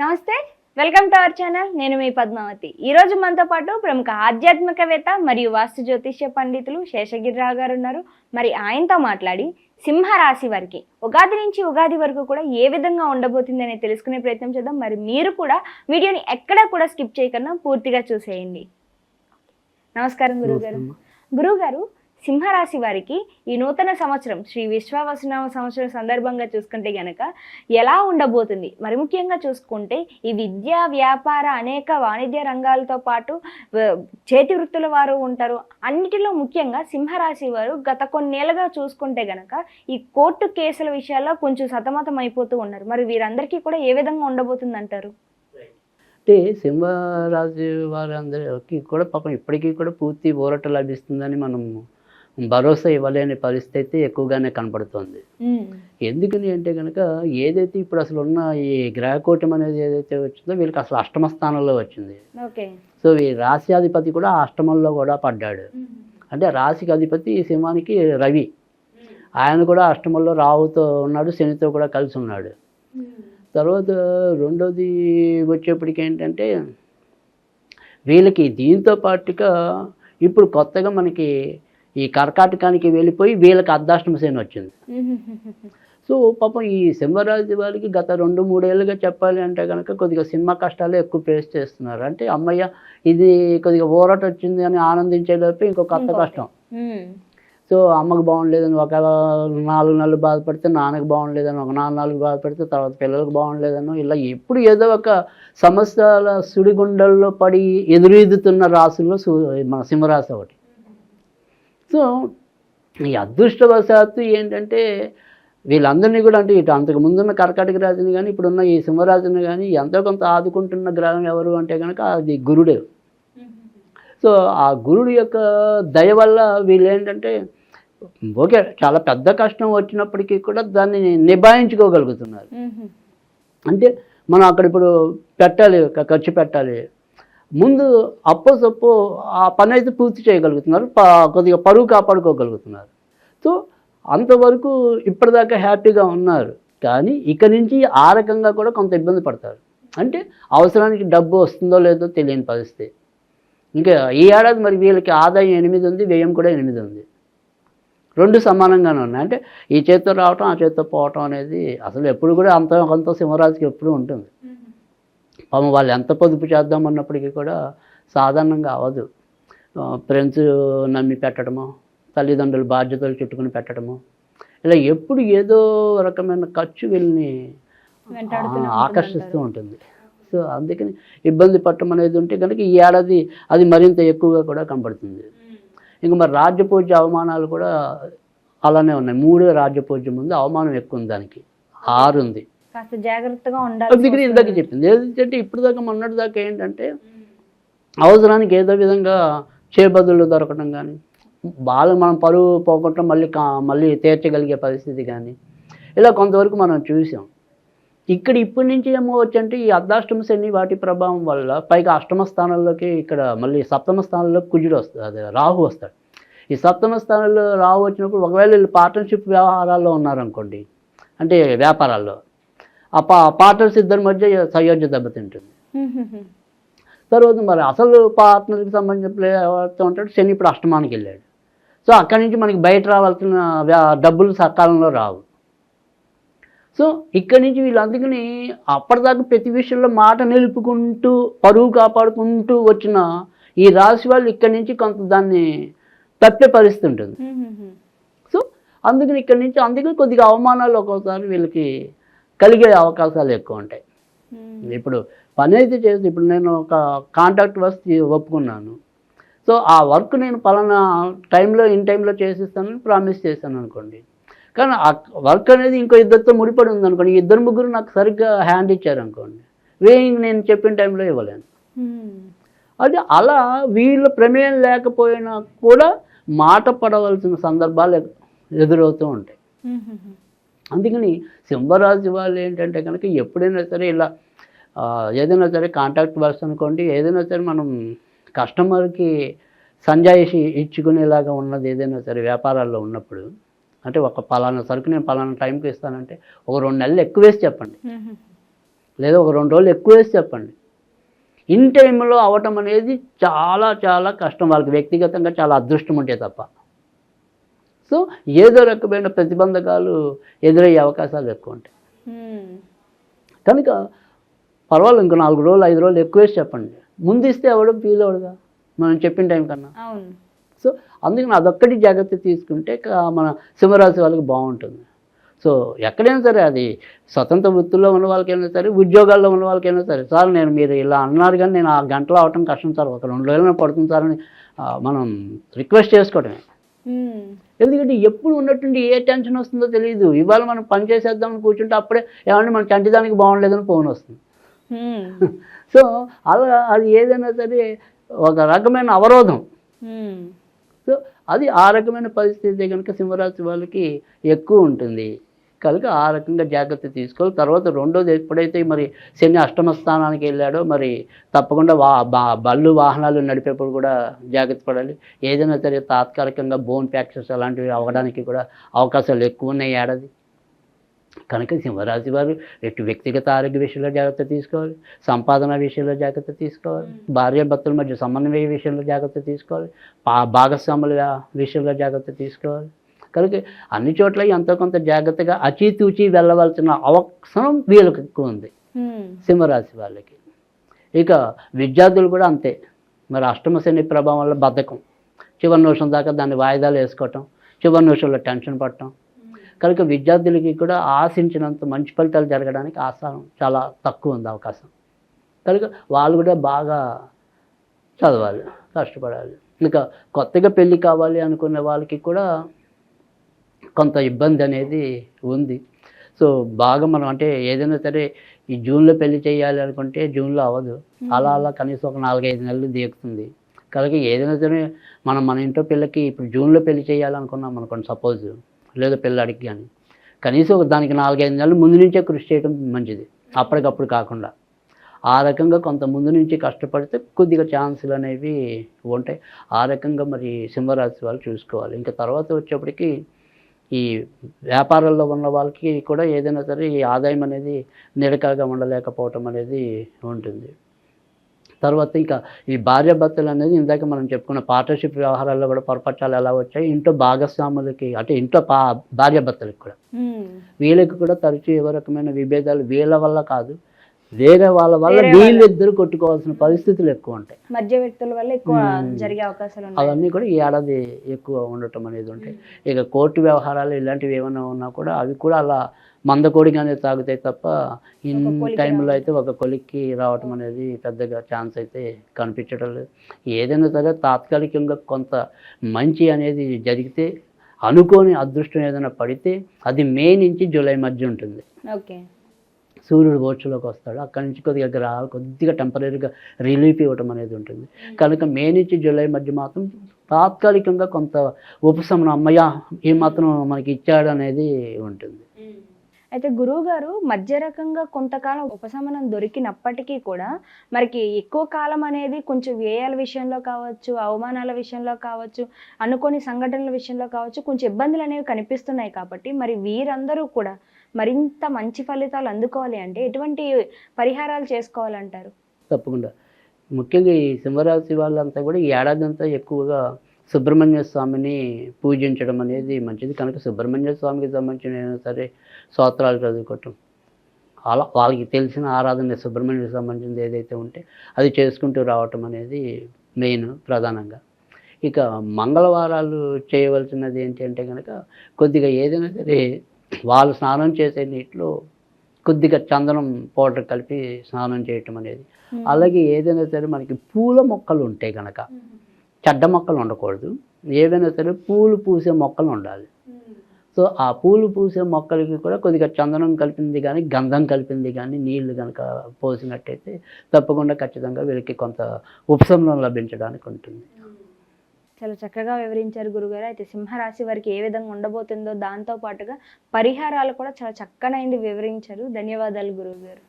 నమస్తే welcome to our channel. నేను మీ పద్మావతి. ఈ రోజు మనతో పాటు ప్రముఖ ఆధ్యాత్మికవేత్త మరియు వాస్తు జ్యోతిష్య పండితులు శేషగిరిరావు గారు ఉన్నారు. మరి ఆయనతో మాట్లాడి సింహ రాశి వారికి ఉగాది నుంచి ఉగాది వరకు కూడా ఏ విధంగా ఉండబోతుంది అనేది తెలుసుకునే ప్రయత్నం చేద్దాం. మరి మీరు కూడా వీడియోని ఎక్కడా కూడా స్కిప్ చేయకుండా పూర్తిగా చూసేయండి. నమస్కారం గురుగారు గురుగారు సింహరాశి వారికి ఈ నూతన సంవత్సరం శ్రీ విశ్వావసనామ సంవత్సరం సందర్భంగా చూసుకుంటే గనక ఎలా ఉండబోతుంది? మరి ముఖ్యంగా చూసుకుంటే ఈ విద్య వ్యాపార అనేక వాణిజ్య రంగాలతో పాటు చేతి వృత్తుల వారు ఉంటారు. అన్నిటిలో ముఖ్యంగా సింహరాశి వారు గత కొన్నేళ్ళుగా చూసుకుంటే గనక ఈ కోర్టు కేసుల విషయాల్లో కొంచెం సతమతం అయిపోతూ ఉన్నారు. మరి వీరందరికీ కూడా ఏ విధంగా ఉండబోతుంది అంటారు అంటే సింహరాశి వారందరికీ కూడా పాపం ఇప్పటికీ కూడా పూర్తి ఊరట లభిస్తుందని మనం భరోసా ఇవ్వలేని పరిస్థితి ఎక్కువగానే కనపడుతుంది. ఎందుకని అంటే కనుక ఏదైతే ఇప్పుడు అసలు ఉన్న ఈ గ్రహకూటం అనేది ఏదైతే వచ్చిందో వీళ్ళకి అసలు అష్టమ స్థానంలో వచ్చింది. ఓకే. సో ఈ రాశ్యాధిపతి కూడా అష్టమంలో కూడా పడ్డాడు. అంటే రాశికి అధిపతి ఈ సింహానికి రవి. ఆయన కూడా అష్టమంలో రావుతో ఉన్నాడు శనితో కూడా కలిసి ఉన్నాడు. తర్వాత రెండోది వచ్చేప్పటికి ఏంటంటే వీళ్ళకి దీంతో పాటుగా ఇప్పుడు కొత్తగా మనకి ఈ కర్కాటకానికి వెళ్ళిపోయి వీళ్ళకి అర్ధాష్టమ శని వచ్చింది. సో పాపం ఈ సింహరాజు వారికి గత రెండు మూడేళ్ళుగా చెప్పాలి అంటే కనుక కొద్దిగా సినిమా కష్టాలు ఎక్కువ ఫేస్ చేస్తున్నారు. అంటే అమ్మయ్య ఇది కొద్దిగా ఊరట వచ్చింది అని ఆనందించేలోపు ఇంకో కొత్త ఇంకోటి. కష్టం. సో అమ్మకు బాగుండలేదని ఒక నాలుగు నెలలు బాధపడితే నాన్నకు బాగుండలేదని ఒక నాలుగు నాలుగు బాధపడితే తర్వాత పిల్లలకు బాగుండలేదనో ఇలా ఎప్పుడు ఏదో ఒక సమస్యల సుడిగుండల్లో పడి ఎదురెదుతున్న రాసుల్లో మన సింహరాశి ఒకటి. సో ఈ అదృష్టవశాత్తు ఏంటంటే వీళ్ళందరినీ కూడా అంటే ఇటు అంతకు ముందున్న కర్కాటక రాజుని కానీ ఇప్పుడున్న ఈ సింహరాజుని కానీ ఎంతో కొంత ఆదుకుంటున్న గ్రహం ఎవరు అంటే కనుక అది గురుడే. సో ఆ గురుడు యొక్క దయ వల్ల వీళ్ళు ఏంటంటే ఓకే చాలా పెద్ద కష్టం వచ్చినప్పటికీ కూడా దాన్ని నిభాయించుకోగలుగుతున్నారు. అంటే మనం అక్కడ ఇప్పుడు పెట్టాలి ఖర్చు పెట్టాలి. ముందు అప్పో సప్పో ఆ పని అయితే పూర్తి చేయగలుగుతున్నారు. ప- కొద్దిగా పరువు కాపాడుకోగలుగుతున్నారు. సో అంతవరకు ఇప్పటిదాకా హ్యాపీగా ఉన్నారు. కానీ ఇక నుంచి ఆ రకంగా కూడా కొంత ఇబ్బంది పడతారు. అంటే అవసరానికి డబ్బు వస్తుందో లేదో తెలియని పరిస్థితి. ఇంకా ఈ ఏడాది మరి వీళ్ళకి ఆదాయం ఎనిమిది ఉంది వ్యయం కూడా ఎనిమిది ఉంది. రెండు సమానంగానే ఉన్నాయి. అంటే ఈ చేత్తో రావటం ఆ చేత్తో పోవటం అనేది అసలు ఎప్పుడు కూడా అంత కొంత సింహరాజుకి ఎప్పుడు ఉంటుంది. పాపం వాళ్ళు ఎంత పొదుపు చేద్దామన్నప్పటికీ కూడా సాధారణంగా అవ్వదు. ఫ్రెండ్స్ నమ్మి పెట్టడము తల్లిదండ్రులు బాధ్యతలు చుట్టుకుని పెట్టడము ఇలా ఎప్పుడు ఏదో రకమైన ఖర్చు వీళ్ళని ఆకర్షిస్తూ ఉంటుంది. సో అందుకని ఇబ్బంది పట్టడం అనేది ఉంటే కనుక ఈ ఏడాది అది మరింత ఎక్కువగా కూడా కనబడుతుంది. ఇంకా మరి రాజ్యపూజ్య అవమానాలు కూడా అలానే ఉన్నాయి. మూడు రాజ్యపూజ్యం ఉంది అవమానం ఎక్కువ ఉంది దానికి. ఆరు ఉంది కాస్త జాగ్రత్తగా ఉండాలి అందుకని ఇందాక చెప్పింది. ఏంటంటే ఇప్పుడు దాకా మొన్నటి దాకా ఏంటంటే అవసరానికి ఏదో విధంగా చేబదులు దొరకడం కానీ బాగా మనం పరువు పోగొట్టడం మళ్ళీ కా మళ్ళీ తీర్చగలిగే పరిస్థితి కానీ ఇలా కొంతవరకు మనం చూసాం. ఇక్కడ ఇప్పటి నుంచి ఏమో వచ్చంటే ఈ అర్ధాష్టమ శని వాటి ప్రభావం వల్ల పైగా అష్టమ స్థానంలోకి ఇక్కడ మళ్ళీ సప్తమ స్థానంలో కుజుడు వస్తుంది అదే రాహు వస్తాడు. ఈ సప్తమ స్థానంలో రాహు వచ్చినప్పుడు ఒకవేళ వీళ్ళు పార్ట్నర్షిప్ వ్యవహారాల్లో ఉన్నారనుకోండి అంటే వ్యాపారాల్లో ఆ పా పార్ట్నర్స్ ఇద్దరి మధ్య సయోధ్య దెబ్బతింటుంది తర్వాత మరి అసలు పార్ట్నర్కి సంబంధించిన ప్లే ఎవరితో ఉంటాడు. శని ఇప్పుడు అష్టమానికి వెళ్ళాడు. సో అక్కడి నుంచి మనకి బయట రావాల్సిన డబ్బులు సకాలంలో రావు. సో ఇక్కడి నుంచి వీళ్ళు అందుకని అప్పటిదాకా ప్రతి విషయంలో మాట నిలుపుకుంటూ పరువు కాపాడుకుంటూ వచ్చిన ఈ రాశి వాళ్ళు ఇక్కడి నుంచి కొంత దాన్ని తప్పే పరిస్థితి ఉంటుంది సో అందుకని ఇక్కడి నుంచి అందుకని కొద్దిగా అవమానాలు ఒక్కోసారి వీళ్ళకి కలిగే అవకాశాలు ఎక్కువ ఉంటాయి. ఇప్పుడు పని అయితే చేసి ఇప్పుడు నేను ఒక కాంట్రాక్ట్ వస్తే ఒప్పుకున్నాను. సో ఆ వర్క్ నేను పలానా టైంలో ఇన్ టైంలో చేసిస్తానని ప్రామిస్ చేశాను అనుకోండి. కానీ ఆ వర్క్ అనేది ఇంకో ఇద్దరితో ముడిపడి ఉంది అనుకోండి. ఇద్దరు ముగ్గురు నాకు సరిగ్గా హ్యాండ్ ఇచ్చారు అనుకోండి. వేయింగ్ నేను చెప్పిన టైంలో ఇవ్వలేను. అది అలా వీళ్ళ ప్రమేయం లేకపోయినా కూడా మాట పడవలసిన సందర్భాలు ఎదురవుతూ ఉంటాయి. అందుకని సింహరాశి వాళ్ళు ఏంటంటే కనుక ఎప్పుడైనా సరే ఇలా ఏదైనా సరే కాంటాక్ట్ వర్క్స్ అనుకోండి ఏదైనా సరే మనం కస్టమర్కి సంజాయిషి ఇచ్చుకునేలాగా ఉన్నది ఏదైనా సరే వ్యాపారాల్లో ఉన్నప్పుడు అంటే ఒక పలానా సరుకు నేను పలానా టైంకి ఇస్తానంటే ఒక రెండు నెలలు ఎక్కువ వేసి చెప్పండి. లేదా ఒక రెండు రోజులు ఎక్కువ వేసి చెప్పండి. ఇన్ టైంలో అవటం అనేది చాలా చాలా కష్టం. వాళ్ళకి వ్యక్తిగతంగా చాలా అదృష్టం ఉంటే తప్ప. సో ఏదో రకమైన ప్రతిబంధకాలు ఎదురయ్యే అవకాశాలు ఎక్కువ ఉంటాయి. కనుక పర్వాలేదు ఇంకో నాలుగు రోజులు ఐదు రోజులు ఎక్కువ వేసి చెప్పండి. ముందు ఇస్తే ఎవడో ఫీల్ అవడుగా మనం చెప్పిన టైం కన్నా. సో అందుకని అదొక్కటి జాగ్రత్త తీసుకుంటే మన సింహరాశి వాళ్ళకి బాగుంటుంది. సో ఎక్కడైనా సరే అది స్వతంత్ర వృత్తుల్లో ఉన్న వాళ్ళకైనా సరే ఉద్యోగాల్లో ఉన్న వాళ్ళకైనా సరే సార్ నేను మీరు ఇలా అన్నారు కానీ నేను ఆ గంటలో అవటం కష్టం సార్. ఒక రెండు రోజులు పడుతుంది సార్ అని మనం రిక్వెస్ట్ చేసుకోవటమే. ఎందుకంటే ఎప్పుడు ఉన్నట్టుండి ఏ టెన్షన్ వస్తుందో తెలియదు ఇవాళ మనం పని చేసేద్దామని కూర్చుంటే అప్పుడే ఏమంటే మన చంటిదానికి బాగుండలేదని ఫోన్ వస్తుంది. సో అలా అది ఏదైనా సరే ఒక రకమైన అవరోధం. సో అది ఆ రకమైన పరిస్థితి కనుక సింహరాశి వాళ్ళకి ఎక్కువ ఉంటుంది కనుక ఆ రకంగా జాగ్రత్త తీసుకోవాలి. తర్వాత రెండోది ఎప్పుడైతే మరి శని అష్టమ స్థానానికి వెళ్ళాడో మరి తప్పకుండా వా బా బళ్ళు వాహనాలు నడిపేప్పుడు కూడా జాగ్రత్త పడాలి. ఏదైనా సరే తాత్కాలికంగా బోన్ ఫ్రాక్చర్స్ అలాంటివి అవ్వడానికి కూడా అవకాశాలు ఎక్కువ ఉన్నాయి ఏడాది. కనుక సింహరాశి వారు ఎటు వ్యక్తిగత ఆరోగ్య విషయంలో జాగ్రత్త తీసుకోవాలి. సంపాదన విషయంలో జాగ్రత్త తీసుకోవాలి. భార్య భర్తల మధ్య సమన్వయ విషయంలో జాగ్రత్త తీసుకోవాలి. భాగస్వాముల విషయంలో జాగ్రత్త తీసుకోవాలి. కనుక అన్ని చోట్ల ఎంతో కొంత జాగ్రత్తగా అచీతూచి వెళ్ళవలసిన అవసరం వీళ్ళకి ఎక్కువ ఉంది. సింహరాశి వాళ్ళకి. ఇక విద్యార్థులు కూడా అంతే. మరి అష్టమ శని ప్రభావం వల్ల బద్ధకం. చివరి నిమిషం దాకా దాన్ని వాయిదాలు వేసుకోవటం చివరి నిమిషంలో టెన్షన్ పడటం. కనుక విద్యార్థులకి కూడా ఆశించినంత మంచి ఫలితాలు జరగడానికి ఆసారం చాలా తక్కువ ఉంది అవకాశం. కనుక వాళ్ళు కూడా బాగా చదవాలి కష్టపడాలి. ఇంకా కొత్తగా పెళ్ళి కావాలి అనుకునే వాళ్ళకి కూడా కొంత ఇబ్బంది అనేది ఉంది. సో బాగా మనం అంటే ఏదైనా సరే ఈ జూన్లో పెళ్ళి చేయాలి అనుకుంటే జూన్లో అవ్వదు. అలా అలా కనీసం ఒక నాలుగైదు నెలలు దిగుతుంది కనుక ఏదైనా సరే మనం మన ఇంట్లో పిల్లకి ఇప్పుడు జూన్లో పెళ్ళి చేయాలనుకున్నాం అనుకోండి సపోజ్ లేదా పిల్లాడికి కానీ కనీసం ఒక దానికి నాలుగైదు నెలలు ముందు నుంచే కృషి చేయడం మంచిది. అప్పటికప్పుడు కాకుండా. ఆ రకంగా కొంత ముందు నుంచి కష్టపడితే కొద్దిగా ఛాన్సులు అనేవి ఉంటాయి. ఆ రకంగా మరి సింహరాశి వాళ్ళు చూసుకోవాలి. ఇంకా తర్వాత వచ్చేప్పటికి ఈ వ్యాపారాల్లో ఉన్న వాళ్ళకి కూడా ఏదైనా సరే ఈ ఆదాయం అనేది నిలకడగా ఉండలేకపోవటం అనేది ఉంటుంది. తర్వాత ఇంకా ఈ భార్యాభర్తలు అనేది ఇందాక మనం చెప్పుకున్న పార్ట్నర్షిప్ వ్యవహారాల్లో కూడా పొరపచ్చాలు ఎలా వచ్చాయి? ఇంట్లో భాగస్వాములకి అంటే ఇంట్లో పా భార్యాభర్తలకు కూడా. వీళ్ళకి కూడా తరచూ ఏ రకమైన విభేదాలు వీళ్ళ వల్ల కాదు. వేరే వాళ్ళ వల్ల వీళ్ళిద్దరు కొట్టుకోవాల్సిన పరిస్థితులు ఎక్కువ ఉంటాయి. మధ్య వ్యక్తుల వల్ల ఎక్కువ. జరిగే అవకాశాలు అవన్నీ కూడా ఈ ఏడాది ఎక్కువ ఉండటం అనేది ఉంటాయి. ఇక కోర్టు వ్యవహారాలు ఇలాంటివి ఏమైనా ఉన్నా కూడా అవి కూడా అలా మందకోడిగానే సాగుతాయి తప్ప ఇన్ టైంలో అయితే ఒక కొలిక్కి రావటం అనేది పెద్దగా ఛాన్స్ అయితే కనిపించడం లేదు. ఏదైనా సరే తాత్కాలికంగా కొంత మంచి అనేది జరిగితే అనుకోని అదృష్టం ఏదైనా పడితే అది మే నుంచి జూలై మధ్య ఉంటుంది. ఓకే. సూర్యుడు బోర్చులోకి వస్తాడు. అక్కడి నుంచి కొద్దిగా గ్రహాలు కొద్దిగా టెంపరీగా రిలీఫ్ ఇవ్వటం అనేది ఉంటుంది. కనుక మే నుంచి జూలై మధ్య మాత్రం తాత్కాలికంగా కొంత ఉపశమనం అమ్మయ్య ఈ మాత్రం మనకి ఇచ్చాడు అనేది ఉంటుంది. అయితే గురువు గారు మధ్య రకంగా కొంతకాలం ఉపశమనం దొరికినప్పటికీ కూడా మరికి ఎక్కువ కాలం అనేది కొంచెం వ్యయాల విషయంలో కావచ్చు అవమానాల విషయంలో కావచ్చు అనుకోని సంఘటనల విషయంలో కావచ్చు కొంచెం ఇబ్బందులు అనేవి కనిపిస్తున్నాయి కాబట్టి మరి వీరందరూ కూడా మరింత మంచి ఫలితాలు అందుకోవాలి అంటే ఎటువంటి పరిహారాలు చేసుకోవాలంటారు? తప్పకుండా. ముఖ్యంగా ఈ సింహరాశి వాళ్ళంతా కూడా ఈ ఏడాది అంతా ఎక్కువగా సుబ్రహ్మణ్య స్వామిని పూజించడం అనేది మంచిది. కనుక సుబ్రహ్మణ్య స్వామికి సంబంధించిన సరే స్తోత్రాలు చదువుకోవటం అలా వాళ్ళకి తెలిసిన ఆరాధన సుబ్రహ్మణ్యకి సంబంధించింది ఏదైతే ఉంటే అది చేసుకుంటూ రావటం అనేది మెయిన్ ప్రధానంగా. ఇక మంగళవారాలు చేయవలసినది ఏంటి అంటే కనుక కొద్దిగా ఏదైనా సరే వాళ్ళు స్నానం చేసే నీటిలో కొద్దిగా చందనం పౌడర్ కలిపి స్నానం చేయటం అనేది. అలాగే ఏదైనా సరే మనకి పూల మొక్కలు ఉంటాయి కనుక చెడ్డ మొక్కలు ఉండకూడదు. ఏవైనా సరే పూలు పూసే మొక్కలు ఉండాలి. సో ఆ పూలు పూసే మొక్కలకి కూడా కొద్దిగా చందనం కలిపింది కానీ గంధం కలిపింది కానీ నీళ్ళు కనుక పోసినట్టయితే తప్పకుండా ఖచ్చితంగా వీళ్ళకి కొంత ఉపశమనం లభించడానికి ఉంటుంది. చాలా చక్కగా వివరించారు గురుగారు. అయితే సింహరాశి వారికి ఏ విధంగా ఉండబోతుందో దాంతో పాటుగా పరిహారాలు కూడా చాలా చక్కనైంది వివరించారు. ధన్యవాదాలు గురువు గారు